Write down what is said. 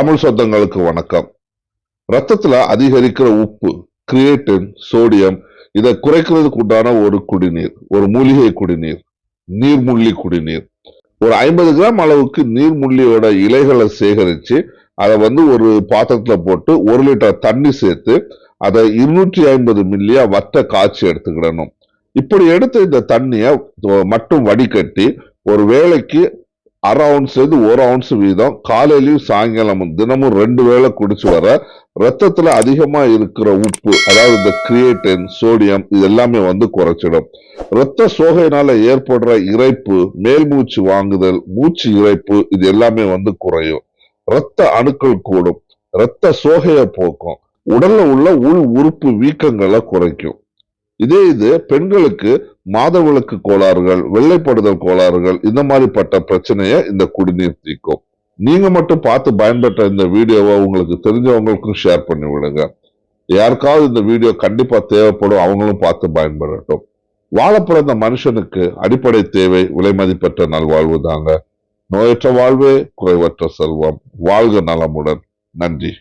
தமிழ் சொந்தங்களுக்கு வணக்கம். ரத்தத்துல அதிகரிக்கிற உப்பு கிரியேட்டின் சோடியம் இதை குறைக்கிறதுக்கு உண்டான ஒரு குடிநீர் ஒரு மூலிகை குடிநீர் நீர்முள்ளி குடிநீர். ஒரு ஐம்பது கிராம் அளவுக்கு நீர்முள்ளியோட இலைகளை சேகரித்து அதை வந்து ஒரு பாத்திரத்தில் போட்டு ஒரு லிட்டர் தண்ணி சேர்த்து அதை இருநூற்றி ஐம்பது மில்லியா வத்த காய்ச்சி எடுத்துக்கிடணும். இப்படி எடுத்த இந்த தண்ணியை மட்டும் வடிகட்டி ஒரு வேளைக்கு அரை அவுன்ஸ் இருந்து ஒரு அவுன்ஸ் வீதம். காலையிலையும் சாயங்காலமும். தினமும் ரெண்டு வேளை குடிச்சு வர. ரத்தத்துல அதிகமா இருக்கிற உப்பு அதாவது இந்த கிரியேட்டின் சோடியம் இது எல்லாமே வந்து குறைச்சிடும். ரத்த சோகையினால ஏற்படுற இறைப்பு மேல் மூச்சு வாங்குதல் மூச்சு இறைப்பு இது எல்லாமே வந்து குறையும். ரத்த அணுக்கள் கூடும். ரத்த சோகையை போக்கும். உடல்ல உள்ள உள் உறுப்பு வீக்கங்களை குறைக்கும். இதே இது பெண்களுக்கு மாதவிளக்கு கோளாறுகள் வெள்ளைப்படுதல் கோளாறுகள் இந்த மாதிரிப்பட்ட பிரச்சனையை இந்த குடிநீர் தீக்கும் நீங்க மட்டும் பார்த்து பயன்பெற்ற இந்த வீடியோவை உங்களுக்கு தெரிஞ்சவங்களுக்கும் ஷேர் பண்ணி விடுங்க. யாருக்காவது இந்த வீடியோ கண்டிப்பா தேவைப்படும் அவங்களும் பார்த்து பயன்படட்டும் வாழ பிறந்த மனுஷனுக்கு அடிப்படை தேவை விலை மதிப்பற்ற நல்வாழ்வு தாங்க. நோயற்ற வாழ்வே குறைவற்ற செல்வம். வாழ்க நலமுடன். நன்றி.